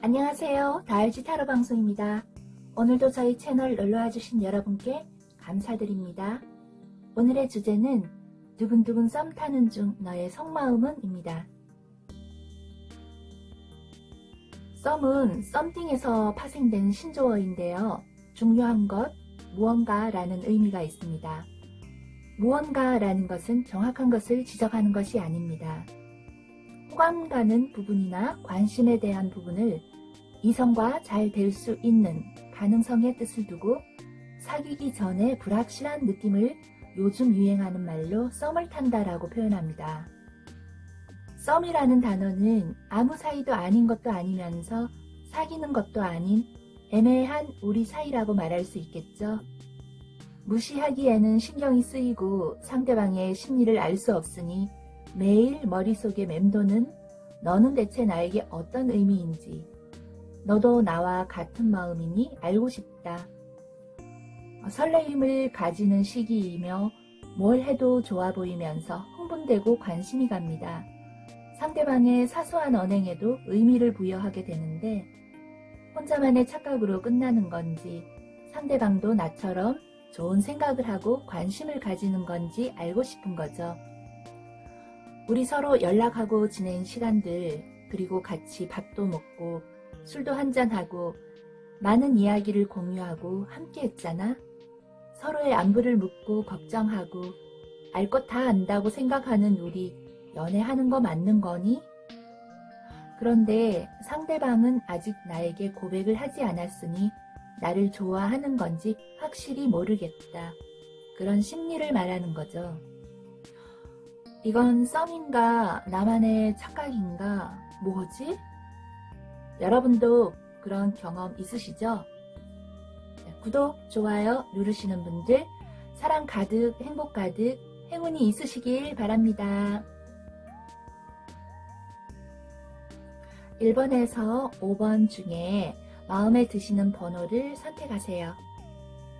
안녕하세요. 다알지 타로 방송입니다. 오늘도 저희 채널 놀러와 주신 여러분께 감사드립니다. 오늘의 주제는 두근두근 썸 타는 중 너의 속마음은 입니다. 썸은 썸띵에서 파생된 신조어인데요. 중요한 것, 무언가 라는 의미가 있습니다. 무언가 라는 것은 정확한 것을 지적하는 것이 아닙니다. 호감 가는 부분이나 관심에 대한 부분을 이성과 잘 될 수 있는 가능성의 뜻을 두고 사귀기 전에 불확실한 느낌을 요즘 유행하는 말로 썸을 탄다라고 표현합니다. 썸이라는 단어는 아무 사이도 아닌 것도 아니면서 사귀는 것도 아닌 애매한 우리 사이라고 말할 수 있겠죠. 무시하기에는 신경이 쓰이고 상대방의 심리를 알 수 없으니 매일 머릿속에 맴도는 너는 대체 나에게 어떤 의미인지 너도 나와 같은 마음이니 알고 싶다. 설레임을 가지는 시기이며 뭘 해도 좋아 보이면서 흥분되고 관심이 갑니다. 상대방의 사소한 언행에도 의미를 부여하게 되는데 혼자만의 착각으로 끝나는 건지 상대방도 나처럼 좋은 생각을 하고 관심을 가지는 건지 알고 싶은 거죠. 우리 서로 연락하고 지낸 시간들, 그리고 같이 밥도 먹고 술도 한잔하고 많은 이야기를 공유하고 함께 했잖아. 서로의 안부를 묻고 걱정하고 알 것 다 안다고 생각하는 우리 연애하는 거 맞는 거니? 그런데 상대방은 아직 나에게 고백을 하지 않았으니 나를 좋아하는 건지 확실히 모르겠다. 그런 심리를 말하는 거죠. 이건 썸인가 나만의 착각인가 뭐지? 여러분도 그런 경험 있으시죠? 네, 구독, 좋아요 누르시는 분들 사랑 가득, 행복 가득, 행운이 있으시길 바랍니다. 1번에서 5번 중에 마음에 드시는 번호를 선택하세요.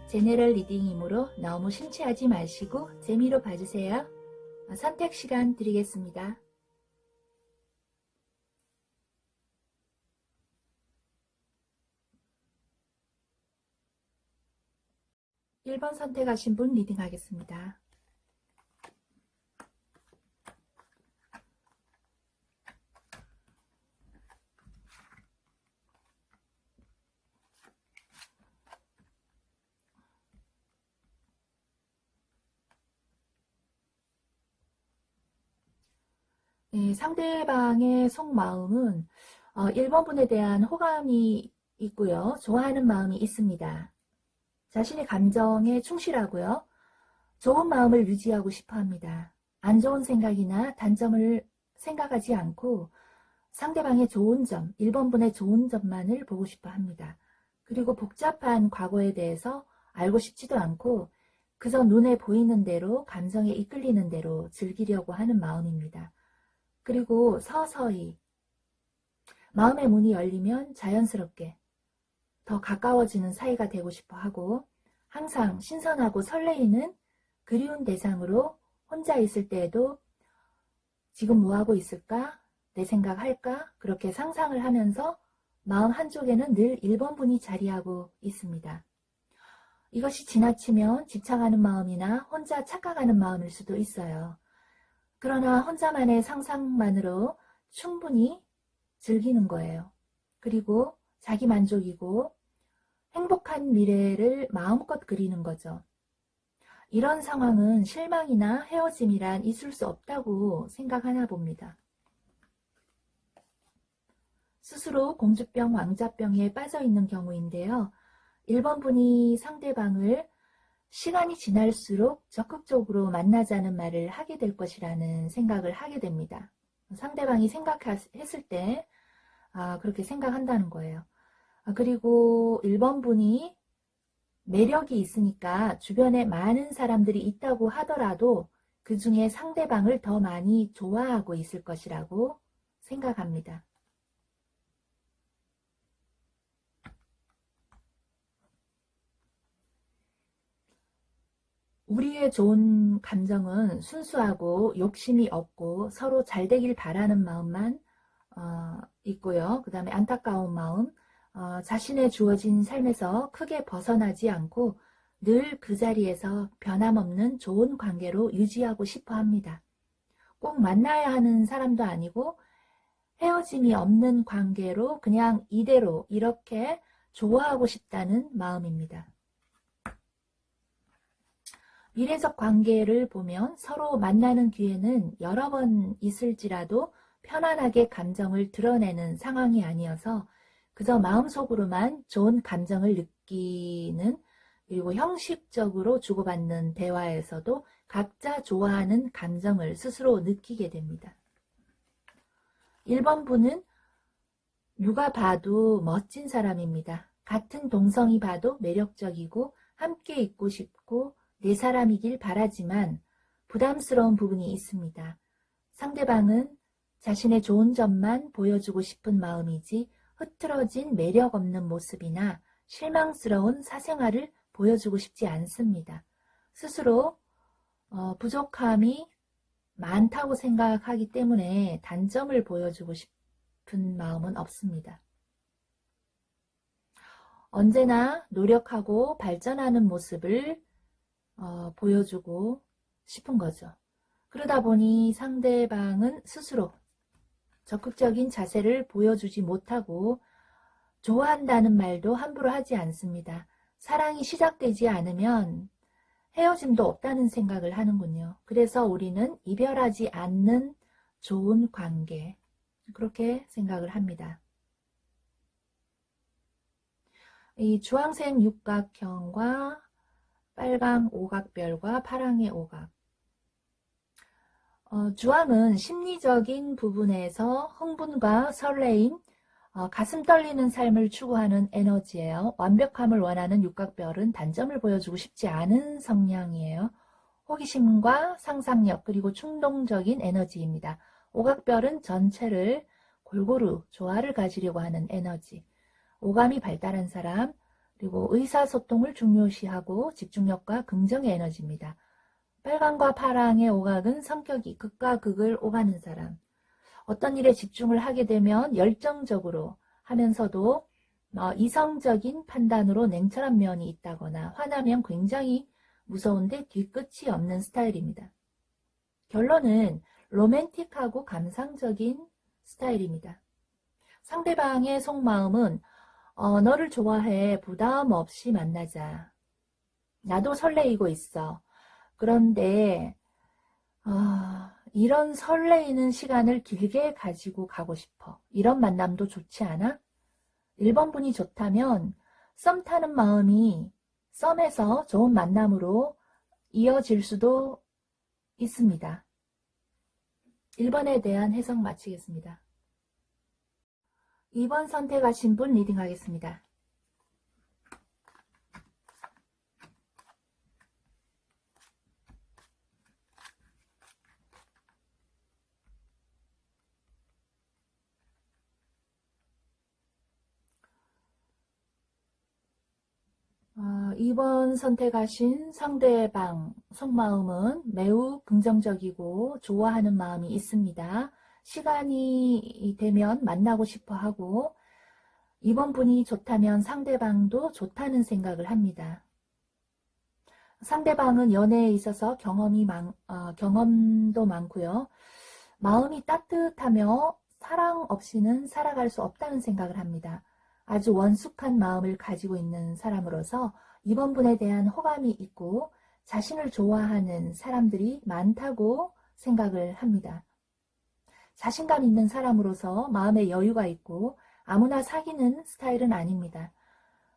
제네럴 리딩이므로 너무 심취하지 마시고 재미로 봐주세요. 선택 시간 드리겠습니다. 1번 선택하신 분 리딩 하겠습니다. 네, 상대방의 속마음은 어, 1번 분에 대한 호감이 있고요. 좋아하는 마음이 있습니다. 자신의 감정에 충실하고요. 좋은 마음을 유지하고 싶어 합니다. 안 좋은 생각이나 단점을 생각하지 않고 상대방의 좋은 점, 1번 분의 좋은 점만을 보고 싶어 합니다. 그리고 복잡한 과거에 대해서 알고 싶지도 않고 그저 눈에 보이는 대로 감정에 이끌리는 대로 즐기려고 하는 마음입니다. 그리고 서서히 마음의 문이 열리면 자연스럽게 더 가까워지는 사이가 되고 싶어 하고 항상 신선하고 설레이는 그리운 대상으로 혼자 있을 때에도 지금 뭐하고 있을까? 내 생각 할까? 그렇게 상상을 하면서 마음 한쪽에는 늘 1번 분이 자리하고 있습니다. 이것이 지나치면 집착하는 마음이나 혼자 착각하는 마음일 수도 있어요. 그러나 혼자만의 상상만으로 충분히 즐기는 거예요. 그리고 자기 만족이고 행복한 미래를 마음껏 그리는 거죠. 이런 상황은 실망이나 헤어짐이란 있을 수 없다고 생각하나 봅니다. 스스로 공주병, 왕자병에 빠져 있는 경우인데요. 1번 분이 상대방을 시간이 지날수록 적극적으로 만나자는 말을 하게 될 것이라는 생각을 하게 됩니다. 상대방이 생각했을 때 아, 그렇게 생각한다는 거예요. 아, 그리고 1번 분이 매력이 있으니까 주변에 많은 사람들이 있다고 하더라도 그 중에 상대방을 더 많이 좋아하고 있을 것이라고 생각합니다. 우리의 좋은 감정은 순수하고 욕심이 없고 서로 잘 되길 바라는 마음만 어, 있고요. 그 다음에 안타까운 마음, 어, 자신의 주어진 삶에서 크게 벗어나지 않고 늘 그 자리에서 변함없는 좋은 관계로 유지하고 싶어 합니다. 꼭 만나야 하는 사람도 아니고 헤어짐이 없는 관계로 그냥 이대로 이렇게 좋아하고 싶다는 마음입니다. 미래적 관계를 보면 서로 만나는 기회는 여러 번 있을지라도 편안하게 감정을 드러내는 상황이 아니어서 그저 마음속으로만 좋은 감정을 느끼는 그리고 형식적으로 주고받는 대화에서도 각자 좋아하는 감정을 스스로 느끼게 됩니다. 1번 분은 누가 봐도 멋진 사람입니다. 같은 동성이 봐도 매력적이고 함께 있고 싶고 내 사람이길 바라지만 부담스러운 부분이 있습니다. 상대방은 자신의 좋은 점만 보여주고 싶은 마음이지 흐트러진 매력 없는 모습이나 실망스러운 사생활을 보여주고 싶지 않습니다. 스스로 어, 부족함이 많다고 생각하기 때문에 단점을 보여주고 싶은 마음은 없습니다. 언제나 노력하고 발전하는 모습을 어, 보여주고 싶은 거죠. 그러다 보니 상대방은 스스로 적극적인 자세를 보여주지 못하고 좋아한다는 말도 함부로 하지 않습니다. 사랑이 시작되지 않으면 헤어짐도 없다는 생각을 하는군요. 그래서 우리는 이별하지 않는 좋은 관계, 그렇게 생각을 합니다. 이 주황색 육각형과 빨강 오각별과 파랑의 오각. 어, 주황은 심리적인 부분에서 흥분과 설레임, 어, 가슴 떨리는 삶을 추구하는 에너지예요. 완벽함을 원하는 육각별은 단점을 보여주고 싶지 않은 성향이에요. 호기심과 상상력 그리고 충동적인 에너지입니다. 오각별은 전체를 골고루 조화를 가지려고 하는 에너지. 오감이 발달한 사람, 그리고 의사소통을 중요시하고 집중력과 긍정의 에너지입니다. 빨강과 파랑의 오각은 성격이 극과 극을 오가는 사람, 어떤 일에 집중을 하게 되면 열정적으로 하면서도 어, 이성적인 판단으로 냉철한 면이 있다거나 화나면 굉장히 무서운데 뒤끝이 없는 스타일입니다. 결론은 로맨틱하고 감상적인 스타일입니다. 상대방의 속마음은 어, 너를 좋아해 부담 없이 만나자. 나도 설레이고 있어. 그런데 어, 이런 설레이는 시간을 길게 가지고 가고 싶어. 이런 만남도 좋지 않아? 1번 분이 좋다면 썸 타는 마음이 썸에서 좋은 만남으로 이어질 수도 있습니다. 1번에 대한 해석 마치겠습니다. 2번 선택하신 분 리딩하겠습니다. 어, 2번 선택하신 상대방 속마음은 매우 긍정적이고 좋아하는 마음이 있습니다. 시간이 되면 만나고 싶어 하고 2번 분이 좋다면 상대방도 좋다는 생각을 합니다. 상대방은 연애에 있어서 경험이 많, 어, 경험도 많고요. 마음이 따뜻하며 사랑 없이는 살아갈 수 없다는 생각을 합니다. 아주 원숙한 마음을 가지고 있는 사람으로서 이번 분에 대한 호감이 있고 자신을 좋아하는 사람들이 많다고 생각을 합니다. 자신감 있는 사람으로서 마음에 여유가 있고 아무나 사귀는 스타일은 아닙니다.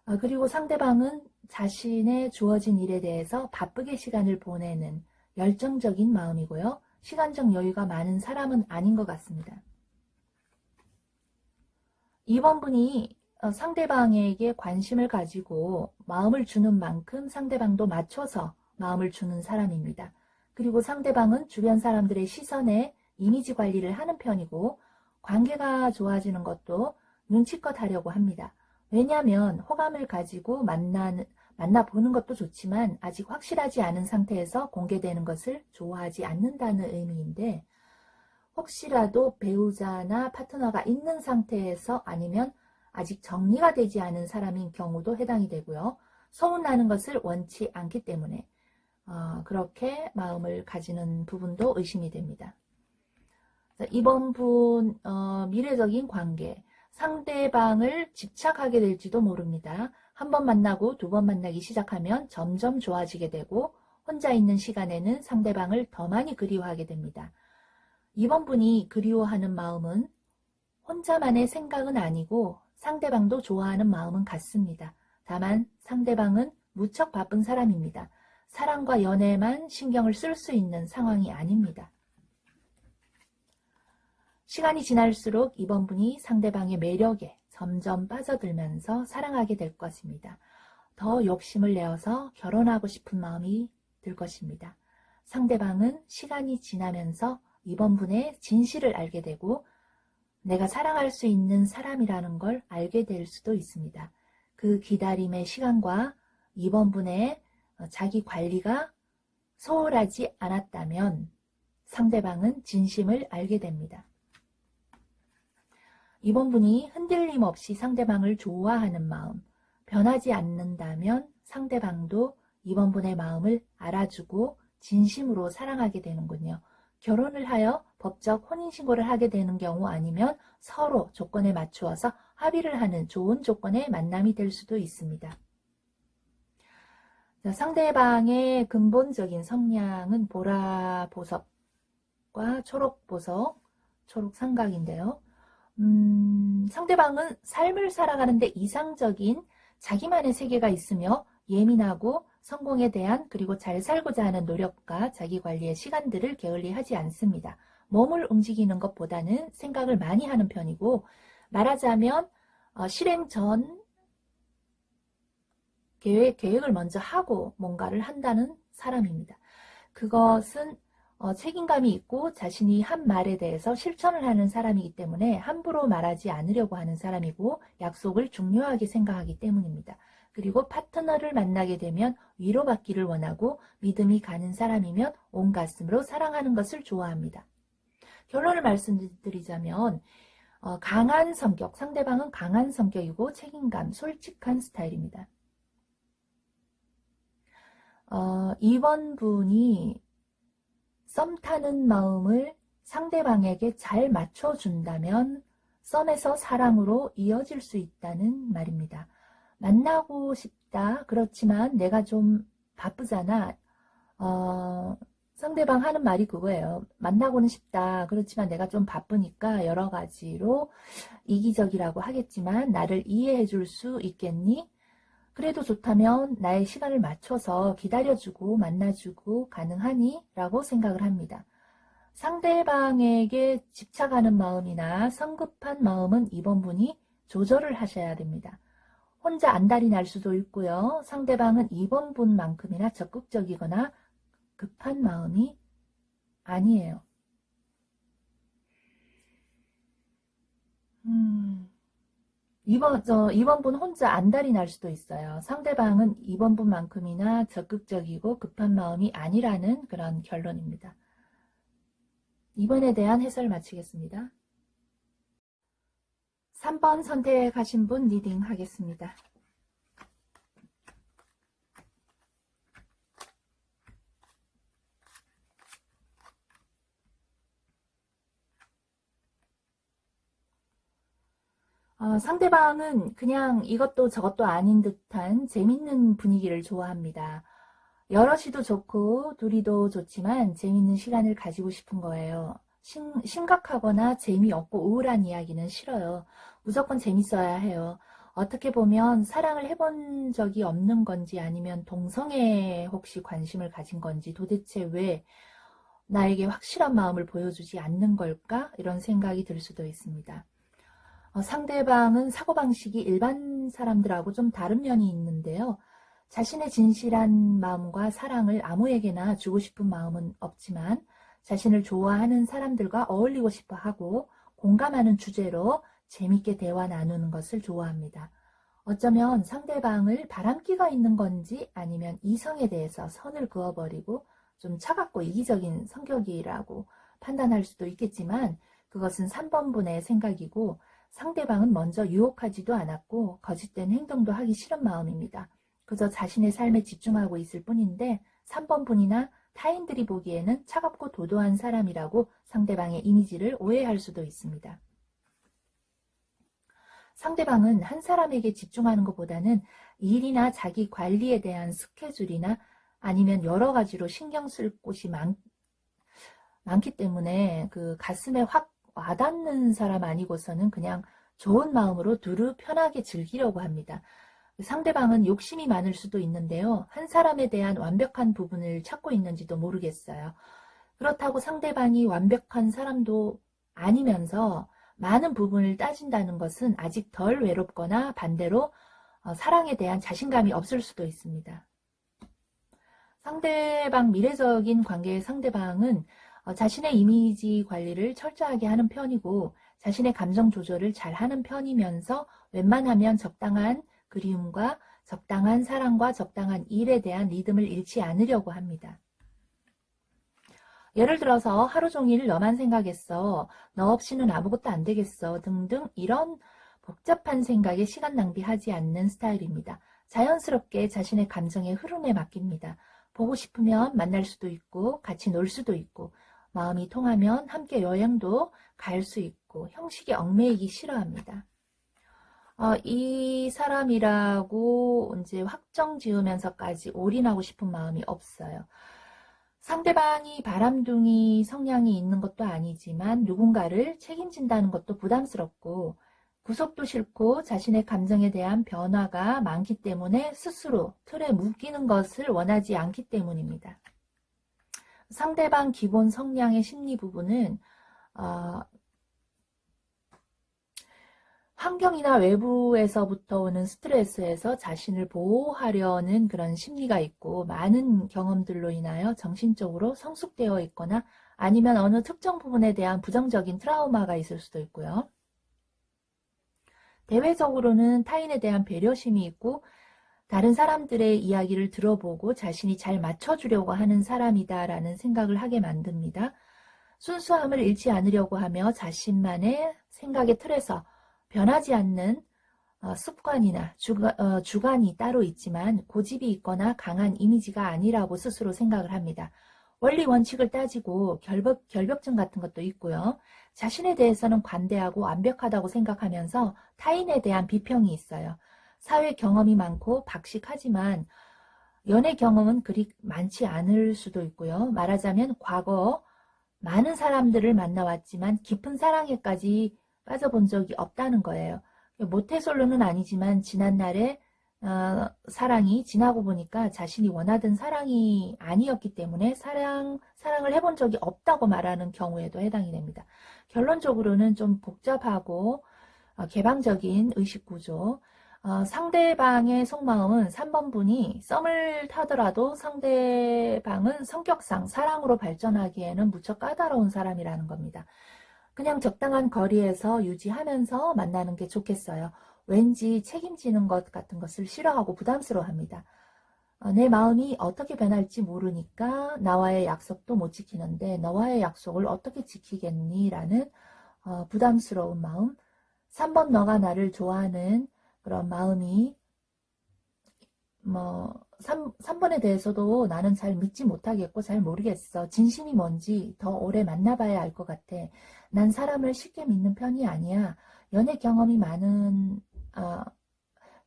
아, 그리고 상대방은 자신의 주어진 일에 대해서 바쁘게 시간을 보내는 열정적인 마음이고요. 시간적 여유가 많은 사람은 아닌 것 같습니다. 이번 분이 어, 상대방에게 관심을 가지고 마음을 주는 만큼 상대방도 맞춰서 마음을 주는 사람입니다. 그리고 상대방은 주변 사람들의 시선에 이미지 관리를 하는 편이고 관계가 좋아지는 것도 눈치껏 하려고 합니다. 왜냐하면 호감을 가지고 만나는, 만나보는 것도 좋지만 아직 확실하지 않은 상태에서 공개되는 것을 좋아하지 않는다는 의미인데 혹시라도 배우자나 파트너가 있는 상태에서 아니면 아직 정리가 되지 않은 사람인 경우도 해당이 되고요. 소문나는 것을 원치 않기 때문에 어, 그렇게 마음을 가지는 부분도 의심이 됩니다. 자, 이번 분 어, 미래적인 관계 상대방을 집착하게 될지도 모릅니다. 한 번 만나고 두 번 만나기 시작하면 점점 좋아지게 되고 혼자 있는 시간에는 상대방을 더 많이 그리워하게 됩니다. 이번 분이 그리워하는 마음은 혼자만의 생각은 아니고 상대방도 좋아하는 마음은 같습니다. 다만 상대방은 무척 바쁜 사람입니다. 사랑과 연애만 신경을 쓸 수 있는 상황이 아닙니다. 시간이 지날수록 이번 분이 상대방의 매력에 점점 빠져들면서 사랑하게 될 것입니다. 더 욕심을 내어서 결혼하고 싶은 마음이 들 것입니다. 상대방은 시간이 지나면서 이번 분의 진실을 알게 되고 내가 사랑할 수 있는 사람이라는 걸 알게 될 수도 있습니다. 그 기다림의 시간과 이번 분의 자기 관리가 소홀하지 않았다면 상대방은 진심을 알게 됩니다. 이번 분이 흔들림 없이 상대방을 좋아하는 마음, 변하지 않는다면 상대방도 이번 분의 마음을 알아주고 진심으로 사랑하게 되는군요. 결혼을 하여 법적 혼인신고를 하게 되는 경우 아니면 서로 조건에 맞추어서 합의를 하는 좋은 조건의 만남이 될 수도 있습니다. 자, 상대방의 근본적인 성향은 보라 보석과 초록 보석, 초록 삼각인데요. 음, 상대방은 삶을 살아가는데 이상적인 자기만의 세계가 있으며 예민하고 성공에 대한 그리고 잘 살고자 하는 노력과 자기 관리의 시간들을 게을리하지 않습니다. 몸을 움직이는 것보다는 생각을 많이 하는 편이고 말하자면 어, 실행 전 계획, 계획을 먼저 하고 뭔가를 한다는 사람입니다. 그것은 어, 책임감이 있고 자신이 한 말에 대해서 실천을 하는 사람이기 때문에 함부로 말하지 않으려고 하는 사람이고 약속을 중요하게 생각하기 때문입니다. 그리고 파트너를 만나게 되면 위로받기를 원하고 믿음이 가는 사람이면 온 가슴으로 사랑하는 것을 좋아합니다. 결론을 말씀드리자면 어, 강한 성격, 상대방은 강한 성격이고 책임감, 솔직한 스타일입니다. 어, 이번 분이 썸 타는 마음을 상대방에게 잘 맞춰준다면 썸에서 사랑으로 이어질 수 있다는 말입니다. 만나고 싶다. 그렇지만 내가 좀 바쁘잖아. 어, 상대방 하는 말이 그거예요. 만나고는 싶다. 그렇지만 내가 좀 바쁘니까 여러 가지로 이기적이라고 하겠지만 나를 이해해 줄 수 있겠니? 그래도 좋다면 나의 시간을 맞춰서 기다려주고 만나주고 가능하니? 라고 생각을 합니다. 상대방에게 집착하는 마음이나 성급한 마음은 이번 분이 조절을 하셔야 됩니다. 혼자 안달이 날 수도 있고요. 상대방은 이번 분만큼이나 적극적이거나 급한 마음이 아니에요. 음, 이번, 저, 이번 분 혼자 안달이 날 수도 있어요. 상대방은 이번 분만큼이나 적극적이고 급한 마음이 아니라는 그런 결론입니다. 이번에 대한 해설 마치겠습니다. 3번 선택하신 분 리딩 하겠습니다. 어, 상대방은 그냥 이것도 저것도 아닌 듯한 재밌는 분위기를 좋아합니다. 여럿이도 좋고 둘이도 좋지만 재밌는 시간을 가지고 싶은 거예요. 심, 심각하거나 재미없고 우울한 이야기는 싫어요. 무조건 재밌어야 해요. 어떻게 보면 사랑을 해본 적이 없는 건지 아니면 동성애에 혹시 관심을 가진 건지 도대체 왜 나에게 확실한 마음을 보여주지 않는 걸까? 이런 생각이 들 수도 있습니다. 어, 상대방은 사고방식이 일반 사람들하고 좀 다른 면이 있는데요. 자신의 진실한 마음과 사랑을 아무에게나 주고 싶은 마음은 없지만 자신을 좋아하는 사람들과 어울리고 싶어 하고 공감하는 주제로 재밌게 대화 나누는 것을 좋아합니다. 어쩌면 상대방을 바람기가 있는 건지 아니면 이성에 대해서 선을 그어버리고 좀 차갑고 이기적인 성격이라고 판단할 수도 있겠지만 그것은 3번 분의 생각이고 상대방은 먼저 유혹하지도 않았고 거짓된 행동도 하기 싫은 마음입니다. 그저 자신의 삶에 집중하고 있을 뿐인데 3번 분이나 타인들이 보기에는 차갑고 도도한 사람이라고 상대방의 이미지를 오해할 수도 있습니다. 상대방은 한 사람에게 집중하는 것보다는 일이나 자기 관리에 대한 스케줄이나 아니면 여러 가지로 신경 쓸 곳이 많, 많기 때문에 그 가슴에 확 와닿는 사람 아니고서는 그냥 좋은 마음으로 두루 편하게 즐기려고 합니다. 상대방은 욕심이 많을 수도 있는데요. 한 사람에 대한 완벽한 부분을 찾고 있는지도 모르겠어요. 그렇다고 상대방이 완벽한 사람도 아니면서 많은 부분을 따진다는 것은 아직 덜 외롭거나 반대로 어, 사랑에 대한 자신감이 없을 수도 있습니다. 상대방 미래적인 관계의 상대방은 어, 자신의 이미지 관리를 철저하게 하는 편이고 자신의 감정 조절을 잘 하는 편이면서 웬만하면 적당한 그리움과 적당한 사랑과 적당한 일에 대한 리듬을 잃지 않으려고 합니다. 예를 들어서 하루 종일 너만 생각했어. 너 없이는 아무것도 안 되겠어. 등등 이런 복잡한 생각에 시간 낭비하지 않는 스타일입니다. 자연스럽게 자신의 감정의 흐름에 맡깁니다. 보고 싶으면 만날 수도 있고 같이 놀 수도 있고 마음이 통하면 함께 여행도 갈 수 있고 형식에 얽매이기 싫어합니다. 어, 이 사람이라고 이제 확정 지으면서까지 올인하고 싶은 마음이 없어요. 상대방이 바람둥이 성향이 있는 것도 아니지만 누군가를 책임진다는 것도 부담스럽고 구속도 싫고 자신의 감정에 대한 변화가 많기 때문에 스스로 틀에 묶이는 것을 원하지 않기 때문입니다. 상대방 기본 성향의 심리 부분은 어, 환경이나 외부에서부터 오는 스트레스에서 자신을 보호하려는 그런 심리가 있고 많은 경험들로 인하여 정신적으로 성숙되어 있거나 아니면 어느 특정 부분에 대한 부정적인 트라우마가 있을 수도 있고요. 대외적으로는 타인에 대한 배려심이 있고 다른 사람들의 이야기를 들어보고 자신이 잘 맞춰주려고 하는 사람이다라는 생각을 하게 만듭니다. 순수함을 잃지 않으려고 하며 자신만의 생각의 틀에서 변하지 않는 어, 습관이나 어, 주관이 따로 있지만 고집이 있거나 강한 이미지가 아니라고 스스로 생각을 합니다. 원리 원칙을 따지고 결벽, 결벽증 같은 것도 있고요. 자신에 대해서는 관대하고 완벽하다고 생각하면서 타인에 대한 비평이 있어요. 사회 경험이 많고 박식하지만 연애 경험은 그리 많지 않을 수도 있고요. 말하자면 과거 많은 사람들을 만나왔지만 깊은 사랑에까지 빠져본 적이 없다는 거예요. 모태솔로는 아니지만 지난날에 어, 사랑이 지나고 보니까 자신이 원하던 사랑이 아니었기 때문에 사랑, 사랑을 해본 적이 없다고 말하는 경우에도 해당이 됩니다. 결론적으로는 좀 복잡하고 어, 개방적인 의식구조, 어, 상대방의 속마음은 3번 분이 썸을 타더라도 상대방은 성격상 사랑으로 발전하기에는 무척 까다로운 사람이라는 겁니다. 그냥 적당한 거리에서 유지하면서 만나는 게 좋겠어요. 왠지 책임지는 것 같은 것을 싫어하고 부담스러워 합니다. 어, 내 마음이 어떻게 변할지 모르니까 나와의 약속도 못 지키는데 너와의 약속을 어떻게 지키겠니? 라는 어, 부담스러운 마음. 3번 너가 나를 좋아하는 그런 마음이 뭐 3, 3번에 대해서도 나는 잘 믿지 못하겠고 잘 모르겠어. 진심이 뭔지 더 오래 만나봐야 알 것 같아. 난 사람을 쉽게 믿는 편이 아니야. 연애 경험이 많은 어,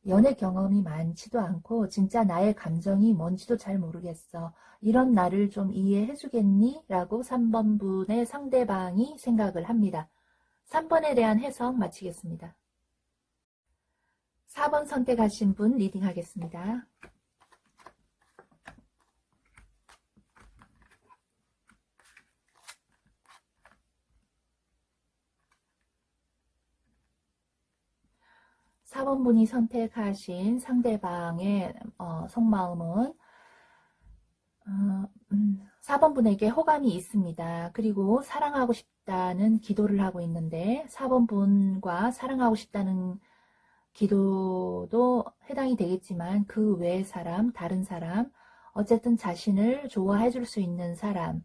연애 경험이 많지도 않고 진짜 나의 감정이 뭔지도 잘 모르겠어. 이런 나를 좀 이해해 주겠니? 라고 3번 분의 상대방이 생각을 합니다. 3번에 대한 해석 마치겠습니다. 4번 선택하신 분 리딩 하겠습니다. 4번분이 선택하신 상대방의 어, 속마음은 어, 음, 4번분에게 호감이 있습니다. 그리고 사랑하고 싶다는 기도를 하고 있는데 4번분과 사랑하고 싶다는 기도도 해당이 되겠지만 그 외의 사람, 다른 사람, 어쨌든 자신을 좋아해 줄 수 있는 사람,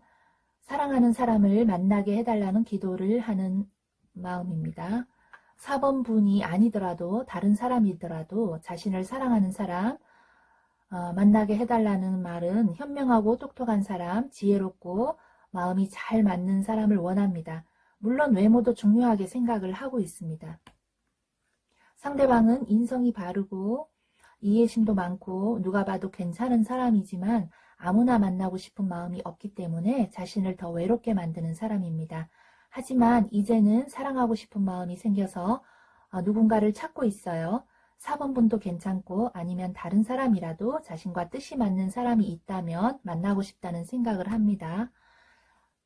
사랑하는 사람을 만나게 해달라는 기도를 하는 마음입니다. 4번 분이 아니더라도 다른 사람이더라도 자신을 사랑하는 사람 어, 만나게 해달라는 말은 현명하고 똑똑한 사람, 지혜롭고 마음이 잘 맞는 사람을 원합니다. 물론 외모도 중요하게 생각을 하고 있습니다. 상대방은 인성이 바르고 이해심도 많고 누가 봐도 괜찮은 사람이지만 아무나 만나고 싶은 마음이 없기 때문에 자신을 더 외롭게 만드는 사람입니다. 하지만 이제는 사랑하고 싶은 마음이 생겨서 어, 누군가를 찾고 있어요. 4번 분도 괜찮고 아니면 다른 사람이라도 자신과 뜻이 맞는 사람이 있다면 만나고 싶다는 생각을 합니다.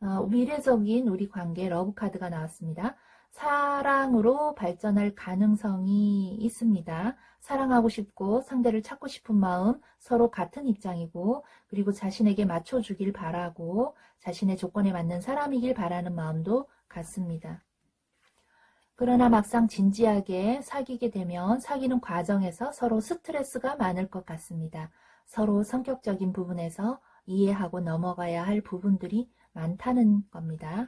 어, 미래적인 우리 관계 러브카드가 나왔습니다. 사랑으로 발전할 가능성이 있습니다. 사랑하고 싶고 상대를 찾고 싶은 마음 서로 같은 입장이고 그리고 자신에게 맞춰주길 바라고 자신의 조건에 맞는 사람이길 바라는 마음도 같습니다. 그러나 막상 진지하게 사귀게 되면 사귀는 과정에서 서로 스트레스가 많을 것 같습니다. 서로 성격적인 부분에서 이해하고 넘어가야 할 부분들이 많다는 겁니다.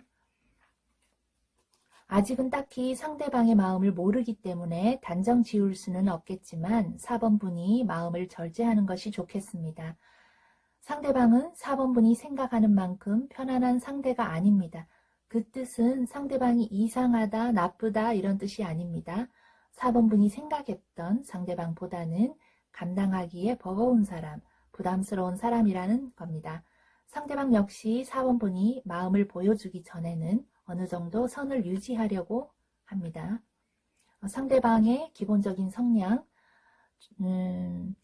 아직은 딱히 상대방의 마음을 모르기 때문에 단정 지을 수는 없겠지만 4번 분이 마음을 절제하는 것이 좋겠습니다. 상대방은 4번 분이 생각하는 만큼 편안한 상대가 아닙니다. 그 뜻은 상대방이 이상하다, 나쁘다 이런 뜻이 아닙니다. 4번 분이 생각했던 상대방보다는 감당하기에 버거운 사람, 부담스러운 사람이라는 겁니다. 상대방 역시 4번 분이 마음을 보여주기 전에는 어느 정도 선을 유지하려고 합니다. 어, 상대방의 기본적인 성향, 음,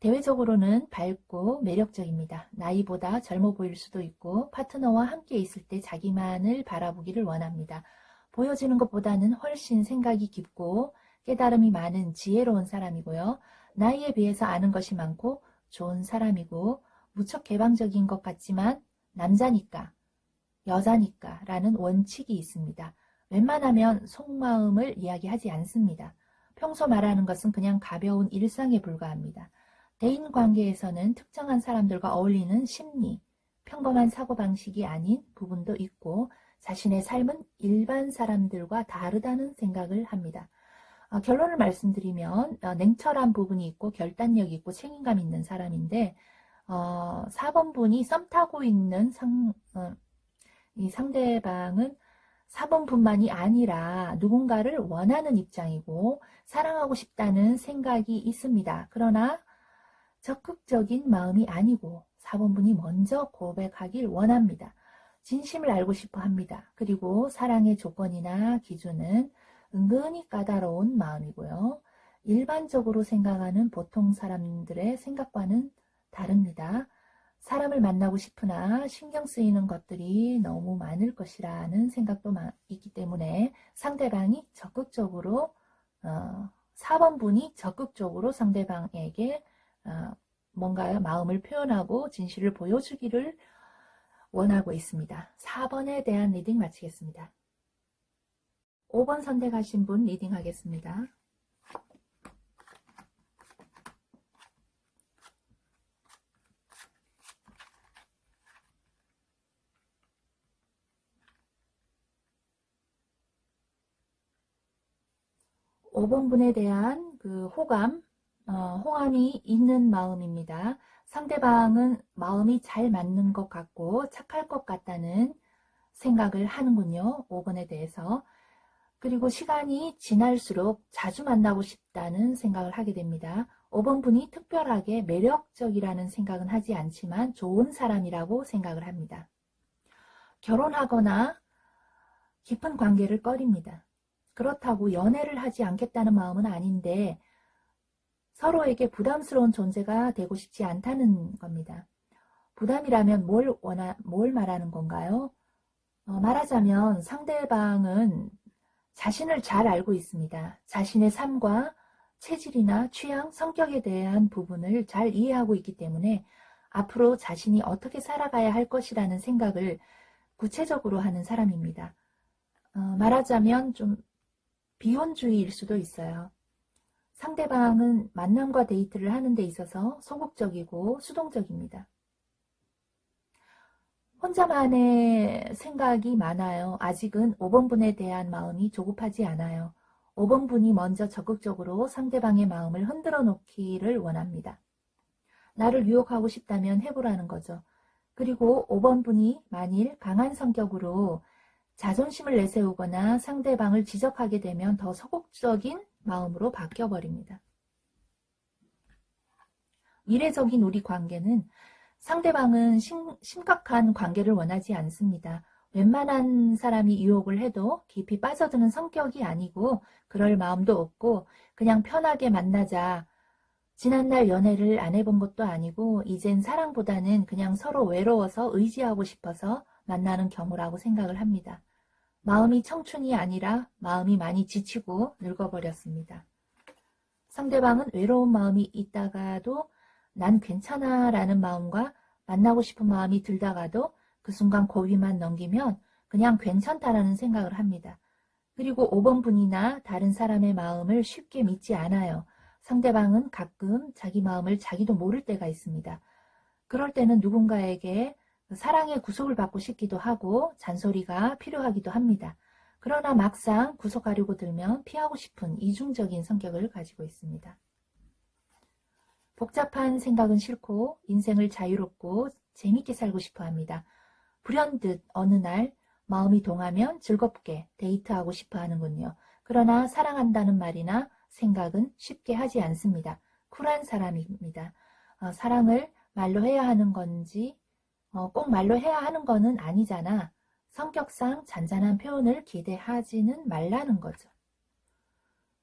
대외적으로는 밝고 매력적입니다. 나이보다 젊어 보일 수도 있고 파트너와 함께 있을 때 자기만을 바라보기를 원합니다. 보여지는 것보다는 훨씬 생각이 깊고 깨달음이 많은 지혜로운 사람이고요. 나이에 비해서 아는 것이 많고 좋은 사람이고 무척 개방적인 것 같지만 남자니까 여자니까 라는 원칙이 있습니다. 웬만하면 속마음을 이야기하지 않습니다. 평소 말하는 것은 그냥 가벼운 일상에 불과합니다. 대인 관계에서는 특정한 사람들과 어울리는 심리, 평범한 사고방식이 아닌 부분도 있고 자신의 삶은 일반 사람들과 다르다는 생각을 합니다. 어, 결론을 말씀드리면 어, 냉철한 부분이 있고 결단력 있고 책임감 있는 사람인데 어, 4번 분이 썸 타고 있는 상, 어, 이 상대방은 4번뿐만이 아니라 누군가를 원하는 입장이고 사랑하고 싶다는 생각이 있습니다. 그러나 적극적인 마음이 아니고 4번분이 먼저 고백하길 원합니다. 진심을 알고 싶어 합니다. 그리고 사랑의 조건이나 기준은 은근히 까다로운 마음이고요. 일반적으로 생각하는 보통 사람들의 생각과는 다릅니다. 사람을 만나고 싶으나 신경 쓰이는 것들이 너무 많을 것이라는 생각도 있기 때문에 상대방이 적극적으로 어, 4번 분이 적극적으로 상대방에게 어, 뭔가 마음을 표현하고 진실을 보여주기를 원하고 있습니다. 4번에 대한 리딩 마치겠습니다. 5번 선택하신 분 리딩 하겠습니다. 5번 분에 대한 그 호감, 어, 호감이 있는 마음입니다. 상대방은 마음이 잘 맞는 것 같고 착할 것 같다는 생각을 하는군요. 5번에 대해서. 그리고 시간이 지날수록 자주 만나고 싶다는 생각을 하게 됩니다. 5번 분이 특별하게 매력적이라는 생각은 하지 않지만 좋은 사람이라고 생각을 합니다. 결혼하거나 깊은 관계를 꺼립니다. 그렇다고 연애를 하지 않겠다는 마음은 아닌데 서로에게 부담스러운 존재가 되고 싶지 않다는 겁니다. 부담이라면 뭘 원하, 뭘 말하는 건가요? 어, 말하자면 상대방은 자신을 잘 알고 있습니다. 자신의 삶과 체질이나 취향, 성격에 대한 부분을 잘 이해하고 있기 때문에 앞으로 자신이 어떻게 살아가야 할 것이라는 생각을 구체적으로 하는 사람입니다. 어, 말하자면 좀 비혼주의일 수도 있어요. 상대방은 만남과 데이트를 하는 데 있어서 소극적이고 수동적입니다. 혼자만의 생각이 많아요. 아직은 5번 분에 대한 마음이 조급하지 않아요. 5번 분이 먼저 적극적으로 상대방의 마음을 흔들어 놓기를 원합니다. 나를 유혹하고 싶다면 해보라는 거죠. 그리고 5번 분이 만일 강한 성격으로 자존심을 내세우거나 상대방을 지적하게 되면 더 소극적인 마음으로 바뀌어버립니다. 미래적인 우리 관계는 상대방은 심, 심각한 관계를 원하지 않습니다. 웬만한 사람이 유혹을 해도 깊이 빠져드는 성격이 아니고 그럴 마음도 없고 그냥 편하게 만나자. 지난날 연애를 안 해본 것도 아니고 이젠 사랑보다는 그냥 서로 외로워서 의지하고 싶어서 만나는 경우라고 생각을 합니다. 마음이 청춘이 아니라 마음이 많이 지치고 늙어버렸습니다. 상대방은 외로운 마음이 있다가도 난 괜찮아 라는 마음과 만나고 싶은 마음이 들다가도 그 순간 고비만 넘기면 그냥 괜찮다라는 생각을 합니다. 그리고 5번 분이나 다른 사람의 마음을 쉽게 믿지 않아요. 상대방은 가끔 자기 마음을 자기도 모를 때가 있습니다. 그럴 때는 누군가에게 사랑의 구속을 받고 싶기도 하고 잔소리가 필요하기도 합니다. 그러나 막상 구속하려고 들면 피하고 싶은 이중적인 성격을 가지고 있습니다. 복잡한 생각은 싫고 인생을 자유롭고 재밌게 살고 싶어 합니다. 불현듯 어느 날 마음이 동하면 즐겁게 데이트하고 싶어 하는군요. 그러나 사랑한다는 말이나 생각은 쉽게 하지 않습니다. 쿨한 사람입니다. 어, 사랑을 말로 해야 하는 건지 어, 꼭 말로 해야 하는 거는 아니잖아. 성격상 잔잔한 표현을 기대하지는 말라는 거죠.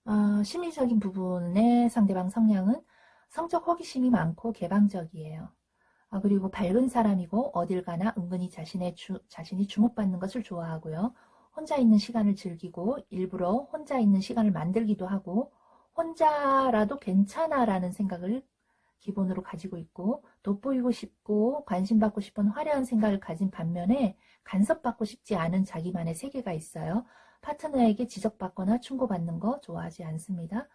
어, 심리적인 부분의 상대방 성향은 성적 호기심이 많고 개방적이에요. 아, 그리고 밝은 사람이고 어딜 가나 은근히 자신의 주, 자신이 주목받는 것을 좋아하고요. 혼자 있는 시간을 즐기고 일부러 혼자 있는 시간을 만들기도 하고 혼자라도 괜찮아라는 생각을 기본으로 가지고 있고 돋보이고 싶고 관심받고 싶은 화려한 생각을 가진 반면에 간섭받고 싶지 않은 자기만의 세계가 있어요. 파트너에게 지적받거나 충고받는 거 좋아하지 않습니다.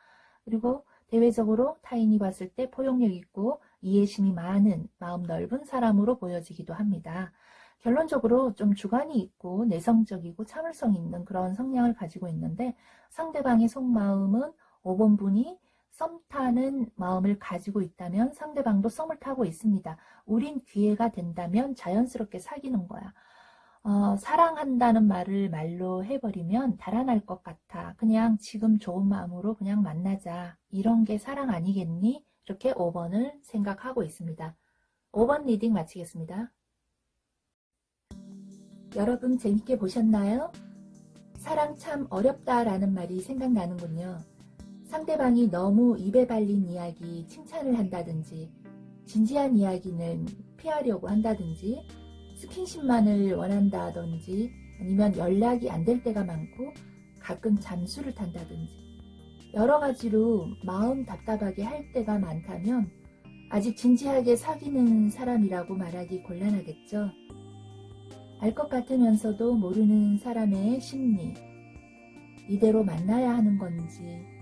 그리고 대외적으로 타인이 봤을 때 포용력 있고 이해심이 많은 마음 넓은 사람으로 보여지기도 합니다. 결론적으로 좀 주관이 있고 내성적이고 참을성 있는 그런 성향을 가지고 있는데 상대방의 속마음은 5번 분이 썸 타는 마음을 가지고 있다면 상대방도 썸을 타고 있습니다. 우린 기회가 된다면 자연스럽게 사귀는 거야. 어, 사랑한다는 말을 말로 해버리면 달아날 것 같아. 그냥 지금 좋은 마음으로 그냥 만나자. 이런 게 사랑 아니겠니? 이렇게 5번을 생각하고 있습니다. 5번 리딩 마치겠습니다. 여러분 재밌게 보셨나요? 사랑 참 어렵다라는 말이 생각나는군요. 상대방이 너무 입에 발린 이야기, 칭찬을 한다든지, 진지한 이야기는 피하려고 한다든지, 스킨십만을 원한다든지, 아니면 연락이 안 될 때가 많고, 가끔 잠수를 탄다든지, 여러 가지로 마음 답답하게 할 때가 많다면, 아직 진지하게 사귀는 사람이라고 말하기 곤란하겠죠. 알 것 같으면서도 모르는 사람의 심리, 이대로 만나야 하는 건지, 어,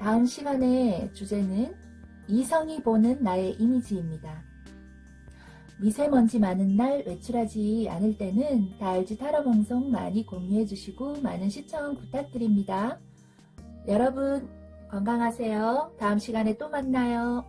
다음 시간의 주제는 이성이 보는 나의 이미지입니다. 미세먼지 많은 날 외출하지 않을 때는 다알지 타로 방송 많이 공유해 주시고 많은 시청 부탁드립니다. 여러분 건강하세요. 다음 시간에 또 만나요.